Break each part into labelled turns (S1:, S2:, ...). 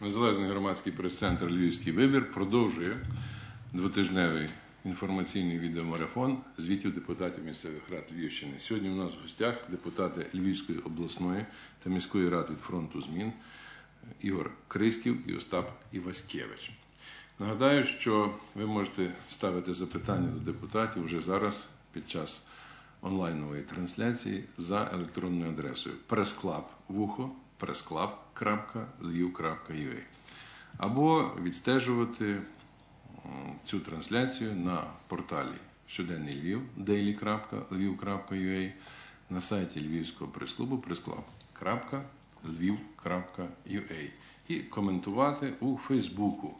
S1: Незалежний громадський прес-центр Львівський вибір продовжує двотижневий інформаційний відеомарафон звітів депутатів місцевих рад Львівщини. Сьогодні у нас в гостях депутати Львівської обласної та міської ради від фронту змін Ігор Криськів і Остап Іваськевич. Нагадаю, що ви можете ставити запитання до депутатів вже зараз під час онлайнової трансляції за електронною адресою пресклаб вухо pressclub.lviv.ua або відстежувати цю трансляцію на порталі Щоденний Львів daily.lviv.ua на сайті Львівського прес-клубу pressclub.lviv.ua і коментувати у Фейсбуку.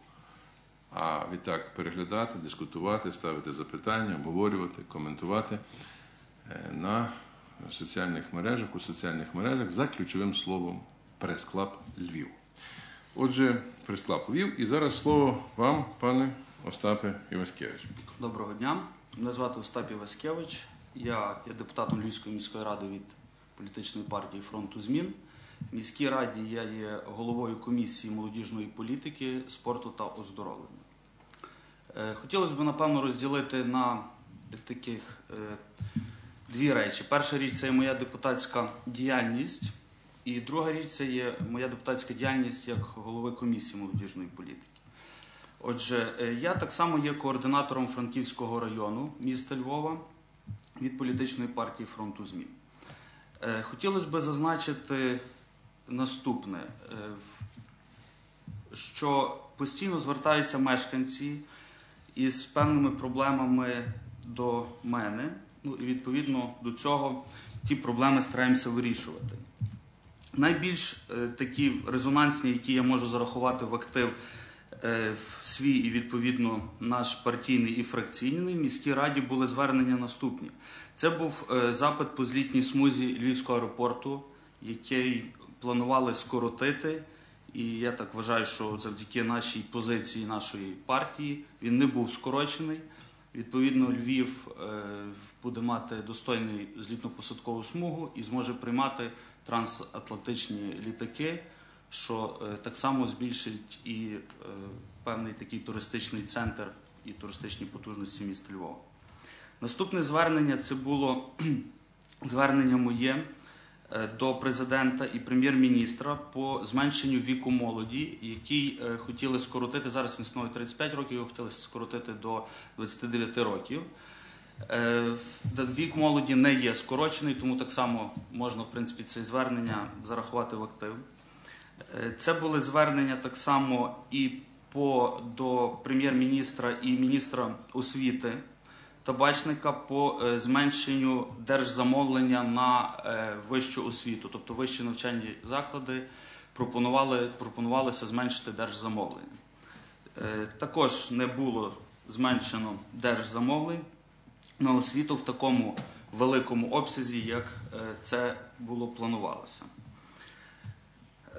S1: А відтак переглядати, дискутувати, ставити запитання, обговорювати, коментувати е, на соціальних мережах, у соціальних мережах за ключовим словом Прес-клаб Львів. Отже, прес-клаб Львів. І зараз слово вам, пане Остапе Іваськевич.
S2: Доброго дня. Мене звати Остап Іваськевич. Я є депутатом Львівської міської ради від політичної партії фронту змін. В міській раді я є головою комісії молодіжної політики, спорту та оздоровлення. Е, Хотілося б, напевно, розділити на таких е, дві речі. Перша річ це моя депутатська діяльність, і друга річ це є моя депутатська діяльність як голови комісії молодіжної політики. Отже, е, я так само є координатором Франківського району міста Львова від політичної партії фронту змін. Е, Хотілося б зазначити наступне, е, що постійно звертаються мешканці із певними проблемами до мене. Ну і відповідно до цього ті проблеми стараємося вирішувати. Найбільш е, такі резонансні, які я можу зарахувати в актив е, в свій і відповідно наш партійний і фракційний міській раді були звернення наступні. Це був е, запит по злітній смузі Львівського аеропорту, який планували скоротити. І я так вважаю, що завдяки нашій позиції нашої партії він не був скорочений. Відповідно, Львів буде мати достойну злітно-посадкову смугу і зможе приймати трансатлантичні літаки, що е, так само збільшить і е, певний такий туристичний центр і туристичні потужності міста Львова. Наступне звернення це було звернення моє е, до президента і прем'єр-міністра по зменшенню віку молоді, який хотіли скоротити зараз. Він становить 35 років, його хотіли скоротити до 29 років. Е, Вік молоді не є скорочений, тому так само можна, в принципі, це звернення зарахувати в актив. Е, Це були звернення так само і по, до прем'єр-міністра і міністра освіти табачника по е, зменшенню держзамовлення на вищу освіту, тобто вищі навчальні заклади пропонували, пропонувалося зменшити держзамовлення. Також не було зменшено держзамовлень на освіту в такому великому обсязі, як е, це було планувалося.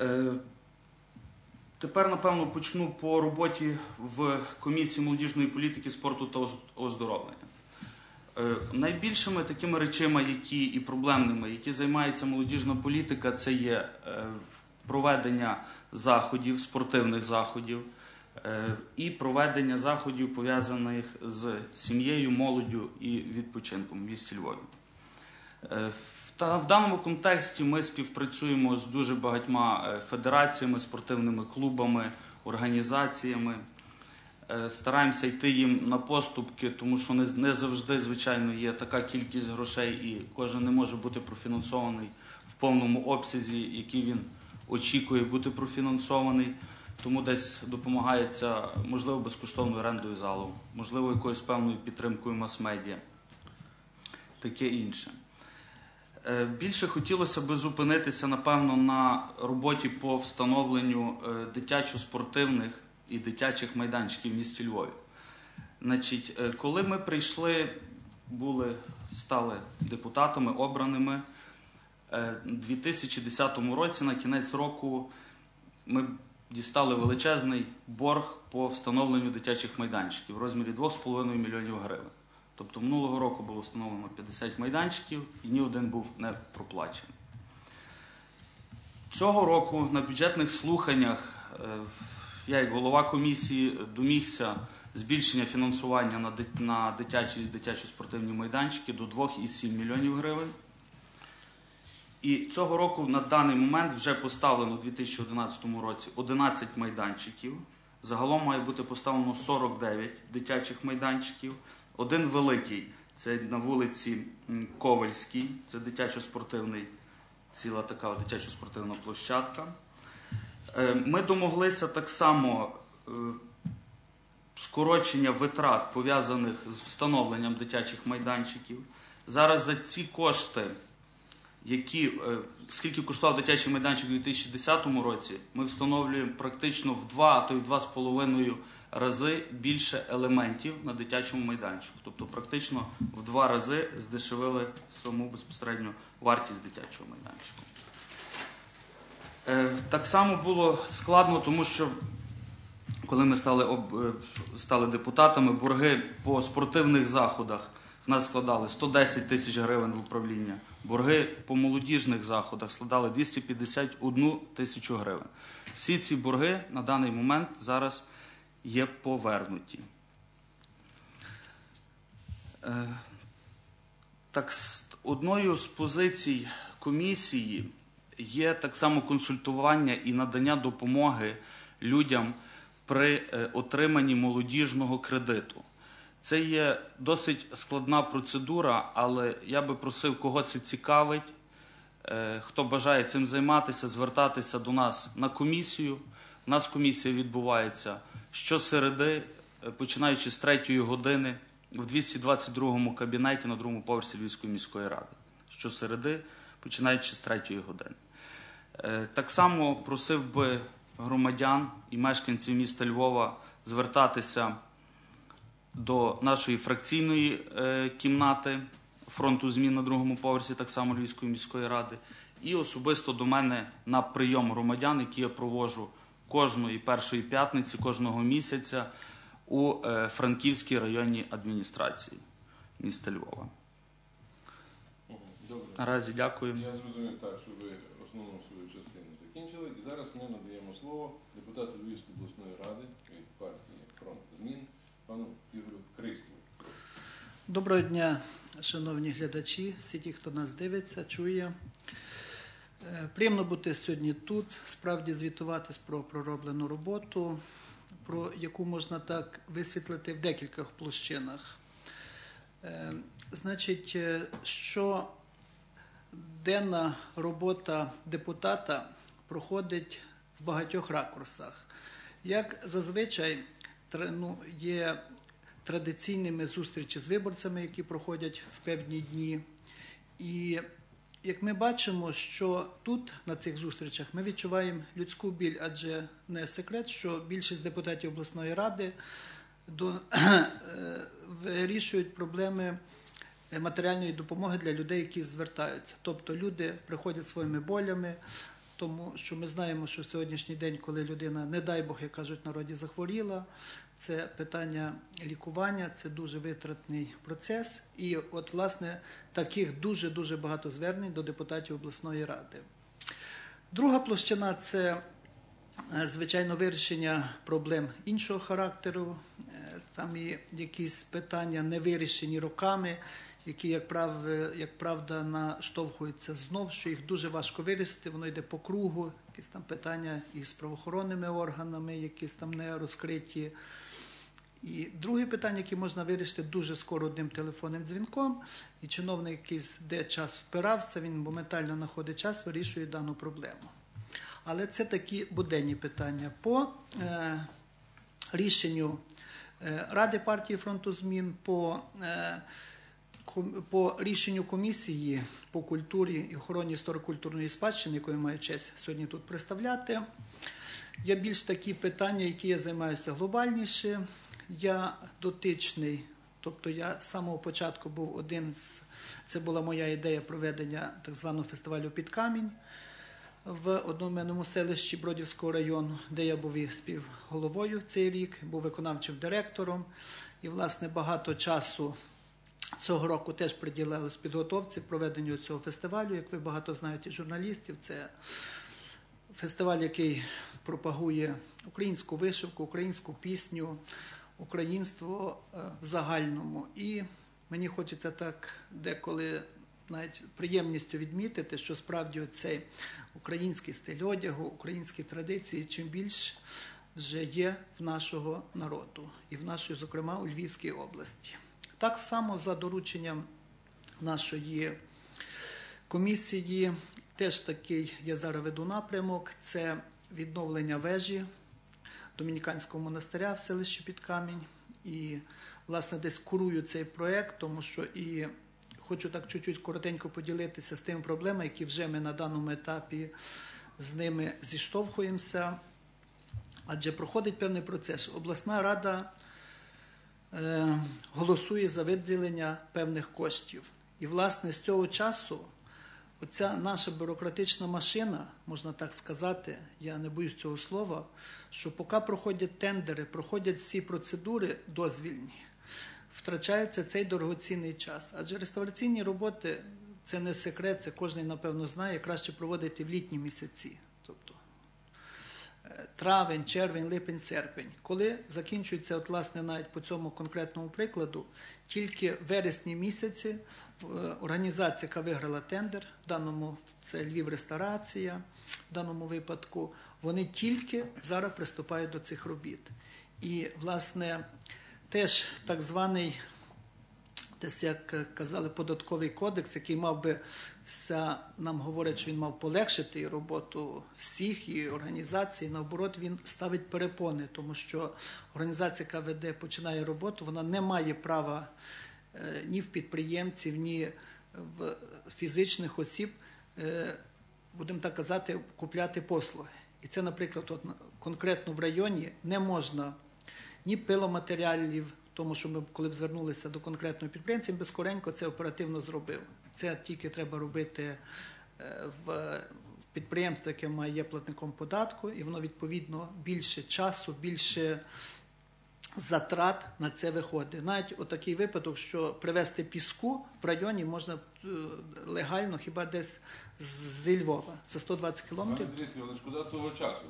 S2: Е, Тепер, напевно, почну по роботі в комісії молодіжної політики, спорту та оздоровлення. Е, Найбільшими такими речами, які і проблемними, які займається молодіжна політика, це є проведення заходів, спортивних заходів і проведення заходів пов'язаних з сім'єю, молоддю і відпочинком в місті Львові. Е, в- даному контексті ми співпрацюємо з дуже багатьма е, федераціями, спортивними клубами, організаціями. Е, Стараємося йти їм на поступки, тому що не завжди, звичайно, є така кількість грошей, і кожен не може бути профінансований в повному обсязі, який він очікує бути профінансований. Тому десь допомагається, можливо, безкоштовною орендою залу, можливо, якоюсь певною підтримкою мас-медіа, таке інше. Е, Більше хотілося би зупинитися, напевно, на роботі по встановленню е, дитячо-спортивних і дитячих майданчиків в місті Львові. Значить, е, коли ми прийшли, були, стали депутатами обраними у 2010 році, на кінець року, ми дістали величезний борг по встановленню дитячих майданчиків в розмірі 2,5 мільйонів гривень. Тобто минулого року було встановлено 50 майданчиків і ні один був не проплачений. Цього року на бюджетних слуханнях е, я як голова комісії домігся збільшення фінансування на дит- на дитячі дитячі спортивні майданчики до 2,7 мільйонів гривень. І цього року на даний момент вже поставлено у 2011 році 11 майданчиків. Загалом має бути поставлено 49 дитячих майданчиків. Один великий це на вулиці м, Ковальській, це дитячо-спортивний, ціла така дитячо-спортивна площадка. Е, Ми домоглися так само е, скорочення витрат, пов'язаних з встановленням дитячих майданчиків. Зараз за ці кошти, які, е, скільки коштував дитячий майданчик у 2010 році, ми встановлюємо практично в два, а то й в два з половиною рази більше елементів на дитячому майданчику. Тобто практично в два рази здешевили саму безпосередньо вартість дитячого майданчику. Е, Так само було складно, тому що коли ми стали, об, е, стали депутатами, борги по спортивних заходах в нас складали 110 тисяч гривень в управління. Борги по молодіжних заходах складали 251 тисячу гривень. Всі ці борги на даний момент зараз є повернуті. Е, Так, одною з позицій комісії є так само консультування і надання допомоги людям при е, отриманні молодіжного кредиту. Це є досить складна процедура, але я би просив, кого це цікавить, е, хто бажає цим займатися, звертатися до нас на комісію. У нас комісія відбувається щосереди, е, починаючи з 3 години в 222 кабінеті на другому поверсі Львівської міської ради. Щосереди, починаючи з 3 години. Е, Так само просив би громадян і мешканців міста Львова звертатися до нашої фракційної е, кімнати фронту змін на другому поверсі, так само Львівської міської ради, і особисто до мене на прийом громадян, які я проводжу кожної першої п'ятниці кожного місяця у е, Франківській районній адміністрації міста Львова. Наразі дякую.
S1: Я зрозумів так, що ви основну свою частину закінчили. І зараз ми надаємо слово депутату Львівської обласної ради від партії Фронт змін пану Ігорю Кристову.
S3: Доброго дня, шановні глядачі, всі ті, хто нас дивиться, чує. Е, Приємно бути сьогодні тут, справді звітуватись про пророблену роботу, про яку можна так висвітлити в декількох площинах. Е, Значить, е, що денна робота депутата проходить в багатьох ракурсах. Як зазвичай ну, є традиційними зустрічі з виборцями, які проходять в певні дні. І як ми бачимо, що тут на цих зустрічах ми відчуваємо людську біль, адже не секрет, що більшість депутатів обласної ради до, е, вирішують проблеми е, матеріальної допомоги для людей, які звертаються. Тобто люди приходять своїми болями, тому що ми знаємо, що сьогоднішній день, коли людина, не дай Бог, як кажуть народі, захворіла, це питання лікування, це дуже витратний процес. І от, власне, таких дуже-дуже багато звернень до депутатів обласної ради. Друга площина це, е, звичайно, вирішення проблем іншого характеру. Е, Там є якісь питання не вирішені роками, які, як, прав, як правда, наштовхуються знов, що їх дуже важко вирішити, воно йде по кругу, якісь там питання із правоохоронними органами, якісь там не розкриті. І друге питання, яке можна вирішити дуже скоро одним телефонним дзвінком, і чиновник, який де час впирався, він моментально знаходить час, вирішує дану проблему. Але це такі буденні питання. По е, рішенню е, Ради партії фронту змін, по, е, по рішенню комісії по культурі і охороні історико-культурної спадщини, яку я маю честь сьогодні тут представляти, Є більш такі питання, які я займаюся глобальніше. Я дотичний, тобто я з самого початку був один з це була моя ідея проведення так званого фестивалю під камінь в одноіменному селищі Бродівського району, де я був і співголовою цей рік, був виконавчим директором. І, власне, багато часу цього року теж приділилось підготовці проведенню цього фестивалю. Як ви багато знаєте, журналістів, це фестиваль, який пропагує українську вишивку, українську пісню, українство е, в загальному. І мені хочеться так деколи навіть приємністю відмітити, що справді цей український стиль одягу, українські традиції, чим більш вже є в нашого народу і в нашій, зокрема, у Львівській області. Так само за дорученням нашої комісії, теж такий я зараз веду напрямок, це відновлення вежі Домініканського монастиря в селищі Підкамінь. І, власне, десь курую цей проєкт, тому що і хочу так чуть-чуть коротенько поділитися з тими проблемами, які вже ми на даному етапі з ними зіштовхуємося. Адже проходить певний процес. Обласна рада е, голосує за виділення певних коштів. І, власне, з цього часу оця наша бюрократична машина, можна так сказати, я не боюсь цього слова, що поки проходять тендери, проходять всі процедури дозвільні, втрачається цей дорогоцінний час. Адже реставраційні роботи це не секрет, це кожен, напевно, знає, краще проводити в літні місяці. Тобто е, травень, червень, липень, серпень. Коли закінчується, от, власне, навіть по цьому конкретному прикладу, тільки вересні місяці організація, яка виграла тендер, в даному це Львів Ресторація, в даному випадку, вони тільки зараз приступають до цих робіт. І, власне, теж так званий, десь як казали, податковий кодекс, який мав би вся, нам говорять, що він мав полегшити роботу всіх і організацій. Наоборот, він ставить перепони, тому що організація, яка веде, починає роботу, вона не має права е, ні в підприємців, ні в фізичних осіб, е, будемо так казати, купляти послуги. І це, наприклад, от конкретно в районі не можна ні пиломатеріалів, тому що ми, коли б звернулися до конкретного підприємця, він би скоренько це оперативно зробив. Це тільки треба робити е, в підприємстві, яке має платником податку, і воно відповідно більше часу, більше затрат на це виходить. Навіть отакий випадок, що привезти піску в районі можна е, легально хіба десь зі Львова. Це 120
S1: Пане
S3: кілометрів.
S1: Але шкода того часу.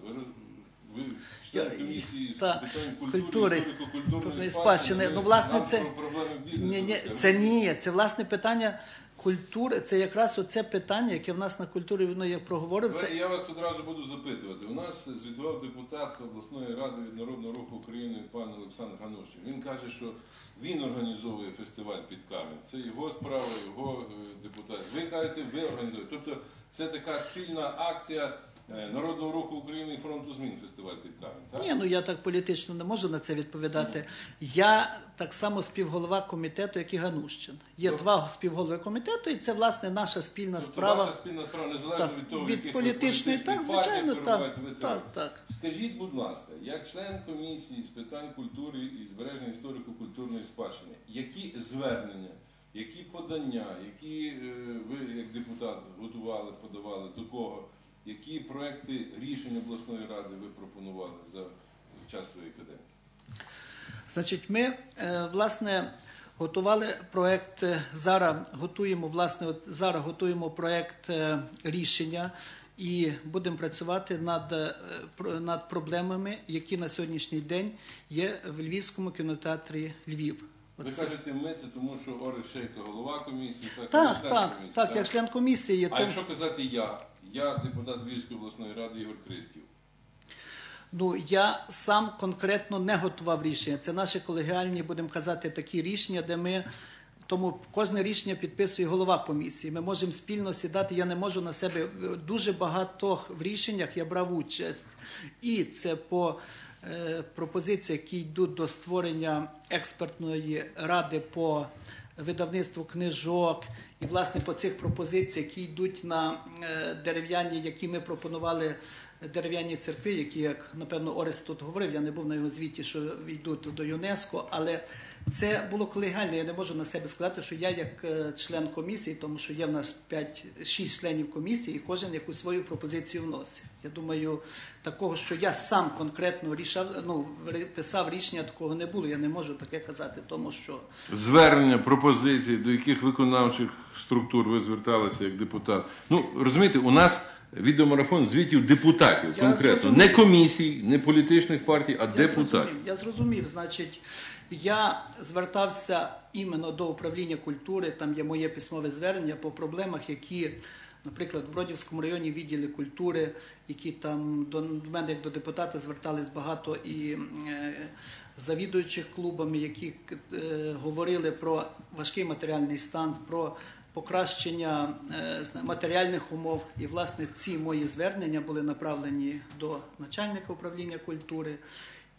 S1: Ви, член комісії з питань
S3: культури,
S1: культури, спадщини.
S3: Ну, власне, це-
S1: про.
S3: Ні, ні, це ні, це власне питання культури. Це якраз оце питання, яке в нас на культурі воно як проговорив. Це
S1: Я вас одразу буду запитувати. У нас звітував депутат обласної ради від Народного руху України пан Олександр Ганущин. Він каже, що він організовує фестиваль під камінь. Це його справа, його е, депутат. Ви кажете, ви організуєте. Тобто це така спільна акція Народного руху України і фронту змін фестиваль під камінь. Так?
S3: ні, ну я так політично не можу на це відповідати. Я так само співголова комітету, як і Ганущин. Є
S1: Добре.
S3: два співголови комітету, і це власне наша спільна
S1: Тобто
S3: справа.
S1: ваша спільна справа незалежно
S3: Так,
S1: від того,
S3: від
S1: яких
S3: політичної,
S1: політичних
S3: так, звичайно, так,
S1: ви це
S3: так, так.
S1: Скажіть, будь ласка, як член комісії з питань культури і збереження історико-культурної спадщини, які звернення, які подання, які е, ви як депутат готували, подавали до кого, які проекти рішень обласної ради ви пропонували за час своєї каденції?
S3: Значить, ми е, власне готували проект. е, Зараз готуємо власне, от зараз готуємо проект е, рішення і будемо працювати над, над проблемами, які на сьогоднішній день є в Львівському кінотеатрі Львів.
S1: Ви кажете ми, це тому що Орес Шейка голова комісії, так,
S3: Так,
S1: член
S3: так,
S1: комісії,
S3: так, як член комісії.
S1: А
S3: то-
S1: якщо казати я, я депутат Львівської обласної ради Ігор Крисків.
S3: Ну я сам конкретно не готував рішення. Це наші колегіальні, будемо казати, такі рішення, де ми. Тому кожне рішення підписує голова комісії. Ми можемо спільно сідати. Я не можу на себе дуже багато в рішеннях я брав участь. І це по е, пропозиції, які йдуть до створення експертної ради по видавництву книжок. І власне по цих пропозиціях, які йдуть на е, дерев'яні, які ми пропонували дерев'яні церкви, які, як напевно Орест тут говорив, я не був на його звіті, що йдуть до ЮНЕСКО, але це було колегіально. Я не можу на себе сказати, що я як е, член комісії, тому що є в нас 5-6 членів комісії, і кожен якусь свою пропозицію вносить. Я думаю, такого, що я сам конкретно рішав, ну писав рішення, такого не було. Я не можу таке казати, тому що
S1: звернення, пропозиції, до яких виконавчих структур ви зверталися як депутат. Ну розумієте, у нас відеомарафон звітів депутатів
S3: Я
S1: конкретно,
S3: зрозумів.
S1: не комісій, не політичних партій, а
S3: Я
S1: депутатів.
S3: зрозумів, я зрозумів. Значить, я звертався іменно до управління культури. Там є моє письмове звернення по проблемах, які, наприклад, в Бродівському районі відділі культури, які там до мене як до депутата звертались багато і е, завідуючих клубами, які е, говорили про важкий матеріальний стан, про покращення е, матеріальних умов. І, власне, ці мої звернення були направлені до начальника управління культури.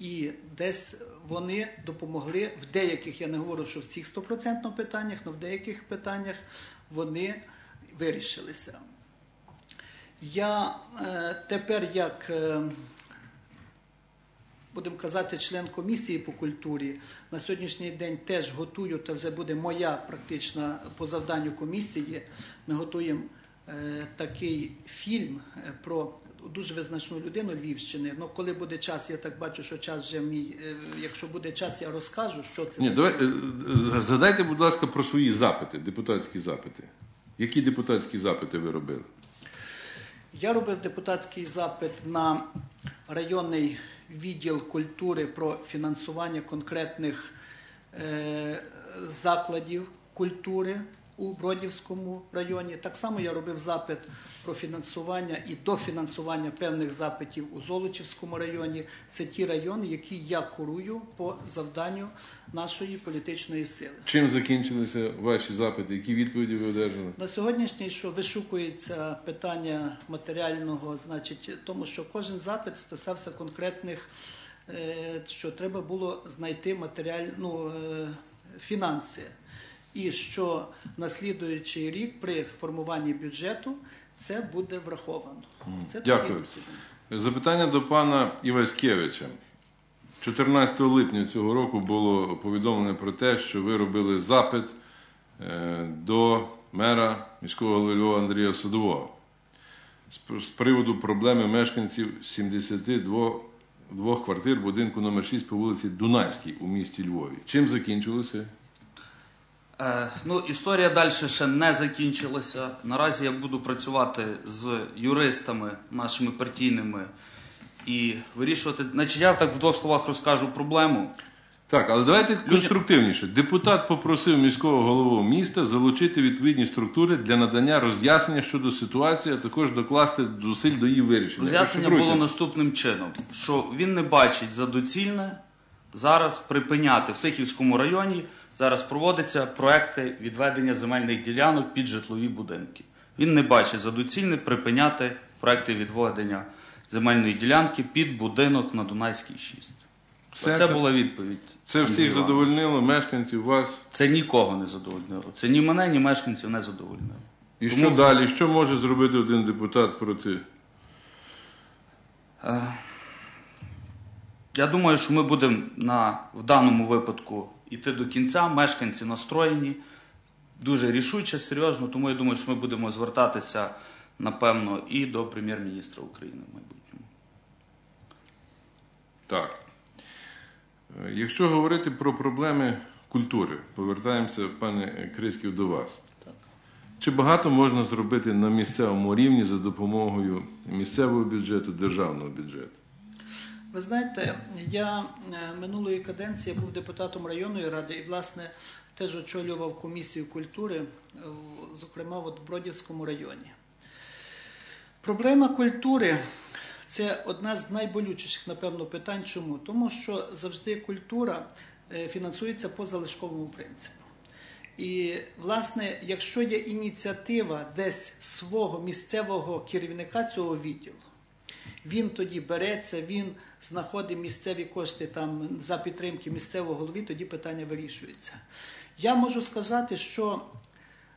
S3: І десь вони допомогли в деяких, я не говорю, що в цих стопроцентно питаннях, але в деяких питаннях вони вирішилися. Я е, тепер як, е, будемо казати, член комісії по культурі, на сьогоднішній день теж готую, та вже буде моя практична по завданню комісії. Ми готуємо е, такий фільм е, про дуже визначну людину Львівщини. Ну, коли буде час, я так бачу, що час вже мій. е, Якщо буде час, я розкажу, що це.
S1: Ні, давай, е, згадайте, будь ласка, про свої запити, депутатські запити. Які депутатські запити ви робили?
S3: Я робив депутатський запит на районний відділ культури про фінансування конкретних е, закладів культури у Бродівському районі. Так само я робив запит про фінансування і дофінансування певних запитів у Золочівському районі. Це ті райони, які я курую по завданню нашої політичної сили.
S1: Чим закінчилися ваші запити? Які відповіді ви одержали?
S3: На сьогоднішній, що вишукується питання матеріального, значить, тому що кожен запит стосувався конкретних, е, що треба було знайти матеріаль, ну, е, фінанси. І що на слідуючий рік при формуванні бюджету це буде враховано. Це
S1: Дякую. Запитання до пана Іваськевича. 14 липня цього року було повідомлено про те, що ви робили запит е, до мера міського голови Львова Андрія Судового з- з приводу проблеми мешканців 72 двох квартир будинку номер 6 по вулиці Дунайській у місті Львові. Чим закінчилося?
S2: Е, ну, історія далі ще не закінчилася. Наразі я буду працювати з юристами нашими партійними і вирішувати. Значить, я так в двох словах розкажу проблему.
S1: Так, але давайте конструктивніше. Депутат попросив міського голову міста залучити відповідні структури для надання роз'яснення щодо ситуації, а також докласти зусиль до її вирішення.
S2: Роз'яснення було наступним чином: що він не бачить за доцільне зараз припиняти в Сихівському районі. Зараз проводяться проекти відведення земельних ділянок під житлові будинки. Він не бачить за доцільне припиняти проекти відведення земельної ділянки під будинок на Дунайській 6.
S1: Все
S2: Це
S1: це-
S2: була відповідь.
S1: Це всіх
S2: Іванович.
S1: задовольнило, мешканців вас.
S2: Це нікого не задовольнило. Це ні мене, ні мешканців не задовольнило.
S1: І
S2: Тому-
S1: що далі? Що може зробити один депутат проти?
S2: Я думаю, що ми будемо на, в даному випадку йти до кінця. Мешканці настроєні дуже рішуче, серйозно. Тому я думаю, що ми будемо звертатися, напевно, і до прем'єр-міністра України в майбутньому.
S1: Так. Е, Якщо говорити про проблеми культури, повертаємося, пане Крисків, до вас. Чи багато можна зробити на місцевому рівні за допомогою місцевого бюджету, державного бюджету?
S3: Ви знаєте, я е, минулої каденції був депутатом районної ради і, власне, теж очолював комісію культури, е, зокрема от в Бродівському районі. Проблема культури це одна з найболючіших, напевно, питань. Чому? Тому що завжди культура е, фінансується по залишковому принципу. І, власне, якщо є ініціатива десь свого місцевого керівника цього відділу, він тоді береться, він знаходить місцеві кошти там за підтримки місцевого голови, тоді питання вирішується. Я можу сказати, що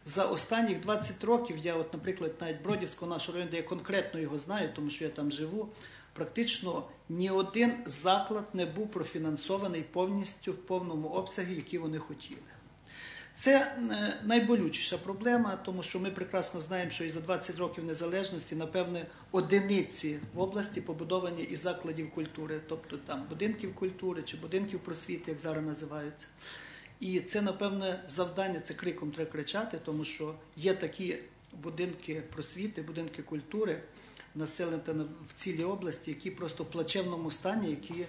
S3: за останніх 20 років я, от, наприклад, навіть Бродівського нашого району, де я конкретно його знаю, тому що я там живу, практично ні один заклад не був профінансований повністю в повному обсягі, який вони хотіли. Це е, найболючіша проблема, тому що ми прекрасно знаємо, що і за 20 років незалежності, напевне, одиниці в області побудовані із закладів культури, тобто там будинків культури чи будинків просвіти, як зараз називаються. І це, напевне, завдання, це криком треба кричати, тому що є такі будинки просвіти, будинки культури, населені в цілій області, які просто в плачевному стані, які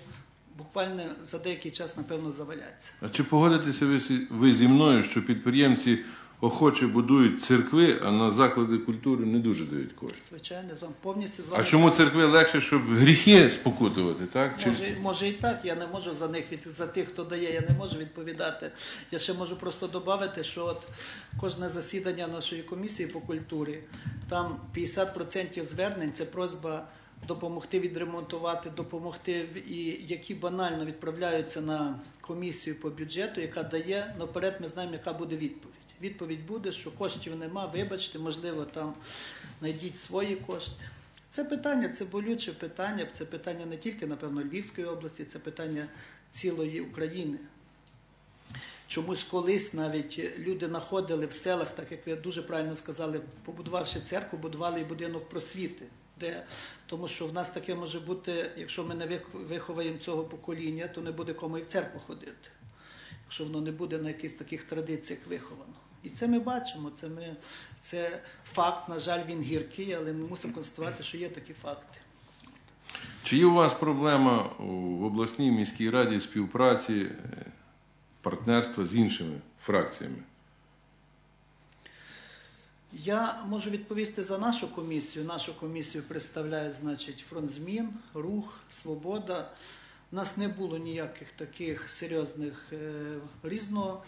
S3: буквально за деякий час, напевно, заваляться.
S1: А чи погодитеся ви, ви зі мною, що підприємці охоче будують церкви, а на заклади культури не дуже дають кошти?
S3: Звичайно, з вами повністю з вами.
S1: А чому церкви легше, щоб гріхи спокутувати, так? Чи...
S3: Може, може і так, я не можу за них від за тих, хто дає, я не можу відповідати. Я ще можу просто додати, що от кожне засідання нашої комісії по культурі, там 50% звернень це просьба допомогти відремонтувати, допомогти і які банально відправляються на комісію по бюджету, яка дає наперед. Ми знаємо, яка буде відповідь. Відповідь буде, що коштів нема, вибачте, можливо, там знайдіть свої кошти. Це питання, це болюче питання, це питання не тільки, напевно, Львівської області, це питання цілої України. Чомусь колись навіть люди знаходили в селах, так як ви дуже правильно сказали, побудувавши церкву, будували і будинок просвіти. Де, тому що в нас таке може бути, якщо ми не вих- виховаємо цього покоління, то не буде кому і в церкву ходити, якщо воно не буде на якихось таких традиціях виховано. І це ми бачимо, це, ми, це факт, на жаль, він гіркий, але ми мусимо констатувати, що є такі факти.
S1: Чи є у вас проблема в обласній міській раді співпраці, е, партнерства з іншими фракціями?
S3: Я можу відповісти за нашу комісію. Нашу комісію представляють, значить, фронт змін, рух, свобода. У нас не було ніяких таких серйозних е, різно,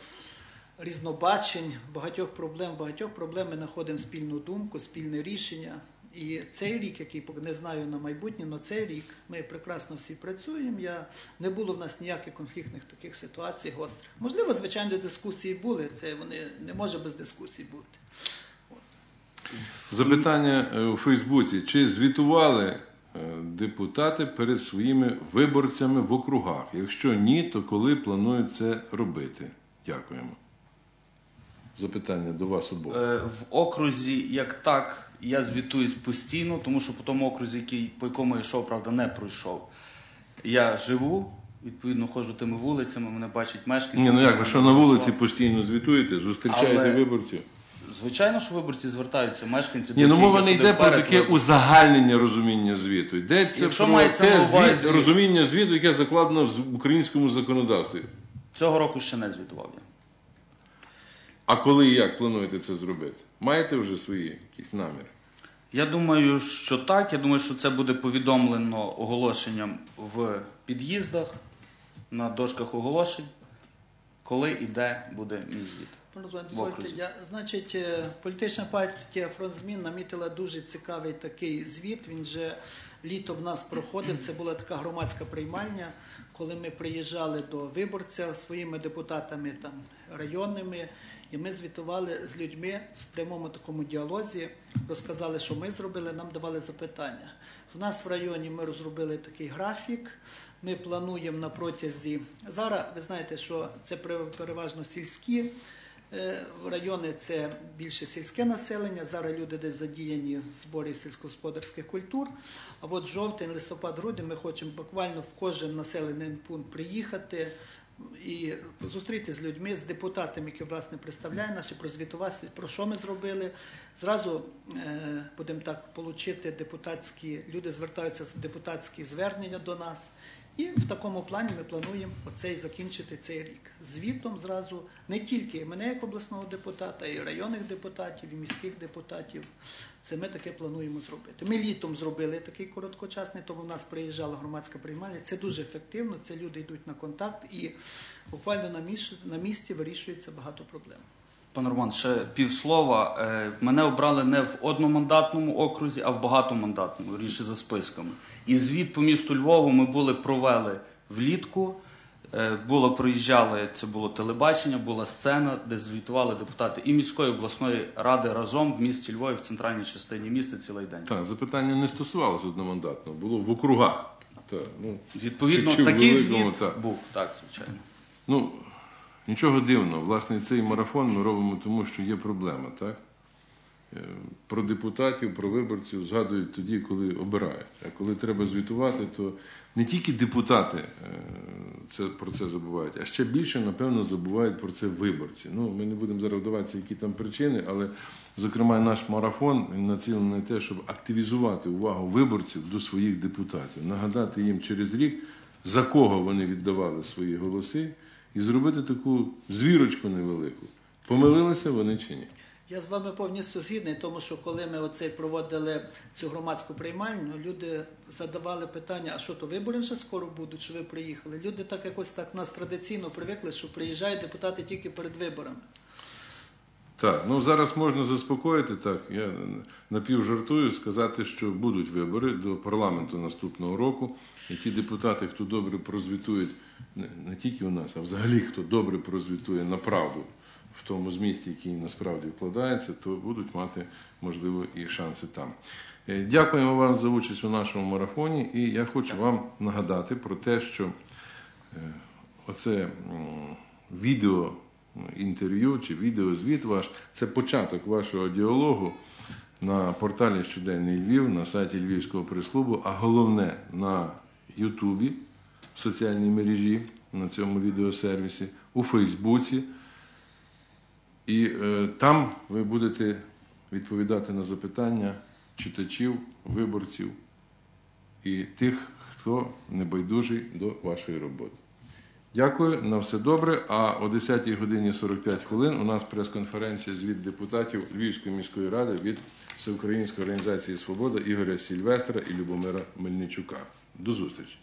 S3: різнобачень, багатьох проблем, багатьох проблем ми знаходимо спільну думку, спільне рішення. І цей рік, який не знаю на майбутнє, але цей рік ми прекрасно всі працюємо. Я не було в нас ніяких конфліктних таких ситуацій гострих. Можливо, звичайно, дискусії були. Це вони не може без дискусій бути.
S1: Запитання е, у Фейсбуці. Чи звітували е, депутати перед своїми виборцями в округах? Якщо ні, то коли планують це робити? Дякуємо. Запитання до вас обох.
S2: Е, В окрузі, як так, я звітуюсь постійно, тому що по тому окрузі, який, по якому я йшов, правда, не пройшов. Я живу, відповідно, ходжу тими вулицями, мене бачать мешканці.
S1: Ні, ну як ви що на вулиці постійно звітуєте, зустрічаєте
S2: Але-
S1: виборців?
S2: Звичайно, що виборці звертаються, мешканці.
S1: Ні,
S2: до
S1: ну мова не йде про таке узагальнення розуміння звіту. Йдеться
S2: Якщо
S1: про
S2: мається
S1: те
S2: на увазі-
S1: звіт, розуміння звіту, яке закладено в українському законодавстві.
S2: Цього року ще не звітував я.
S1: А коли і як плануєте це зробити? Маєте вже свої якісь наміри?
S2: Я думаю, що так. Я думаю, що це буде повідомлено оголошенням в під'їздах, на дошках оголошень, коли і де буде мій звіт.
S3: Дозвольте, я, значить, е, політична партія Фронт змін намітила дуже цікавий такий звіт. Він вже літо в нас проходив. Це була така громадська приймальня, коли ми приїжджали до виборця своїми депутатами там районними. І ми звітували з людьми в прямому такому діалозі, розказали, що ми зробили, нам давали запитання. В нас в районі ми розробили такий графік. Ми плануємо на протязі. Зараз ви знаєте, що це переважно сільські райони, це більше сільське населення. Зараз люди десь задіяні в зборі сільськогосподарських культур. А от жовтень, листопад, грудень ми хочемо буквально в кожен населений пункт приїхати. І зустріти з людьми, з депутатами, які власне представляють нас, і прозвітувати, про що ми зробили. Зразу е, будемо так отримати депутатські, люди звертаються з депутатські звернення до нас. І в такому плані ми плануємо оцей закінчити цей рік. Звітом зразу не тільки мене як обласного депутата, і районних депутатів, і міських депутатів. Це ми таке плануємо зробити. Ми літом зробили такий короткочасний, тому в нас приїжджала громадська приймальня. Це дуже ефективно. Це люди йдуть на контакт і буквально на місці, на місці вирішується багато проблем.
S2: Пане Роман, ще півслова. Е, Мене обрали не в одномандатному окрузі, а в багатомандатному, ріше за списками. І звіт по місту Львову ми були провели влітку. Е, Було приїжджали, це було телебачення, була сцена, де звітували депутати і міської і обласної ради разом в місті Львові, в центральній частині міста цілий день.
S1: Так, запитання не стосувалося одномандатного, було в округах. Так, ну,
S2: Відповідно,
S1: чи- чи
S2: такий звіт
S1: так.
S2: був, так, звичайно.
S1: Ну, нічого дивного. Власне, цей марафон ми робимо тому, що є проблема, так? Е, Про депутатів, про виборців згадують тоді, коли обирають. А коли треба звітувати, то не тільки депутати е, це, про це забувають. А ще більше, напевно, забувають про це виборці. Ну, ми не будемо зараз вдаватися, які там причини, але, зокрема, наш марафон він націлений на те, щоб активізувати увагу виборців до своїх депутатів, нагадати їм через рік, за кого вони віддавали свої голоси, і зробити таку звірочку невелику. Помилилися вони чи ні?
S3: Я з вами повністю згідний, тому що коли ми оце проводили цю громадську приймальню, люди задавали питання, а що то вибори вже скоро будуть, що ви приїхали. Люди так якось так нас традиційно привикли, що приїжджають депутати тільки перед виборами.
S1: Так, ну зараз можна заспокоїти так. Я напівжартую сказати, що будуть вибори до парламенту наступного року. І ті депутати, хто добре прозвітують не, тільки у нас, а взагалі хто добре прозвітує на правду в тому змісті, який насправді вкладається, то будуть мати можливо і шанси там. Е, Дякуємо вам за участь у нашому марафоні, і я хочу вам нагадати про те, що е, оце відео інтерв'ю чи відеозвіт ваш це початок вашого діалогу на порталі Щоденний Львів, на сайті Львівського прес-клубу, а головне на Ютубі, в соціальній мережі, на цьому відеосервісі, у Фейсбуці. І е, там ви будете відповідати на запитання читачів, виборців і тих, хто небайдужий до вашої роботи. Дякую, на все добре. А о 10 годині 45 хвилин у нас прес-конференція звіт депутатів Львівської міської ради від Всеукраїнської організації Свобода Ігоря Сільвестра і Любомира Мельничука. До зустрічі.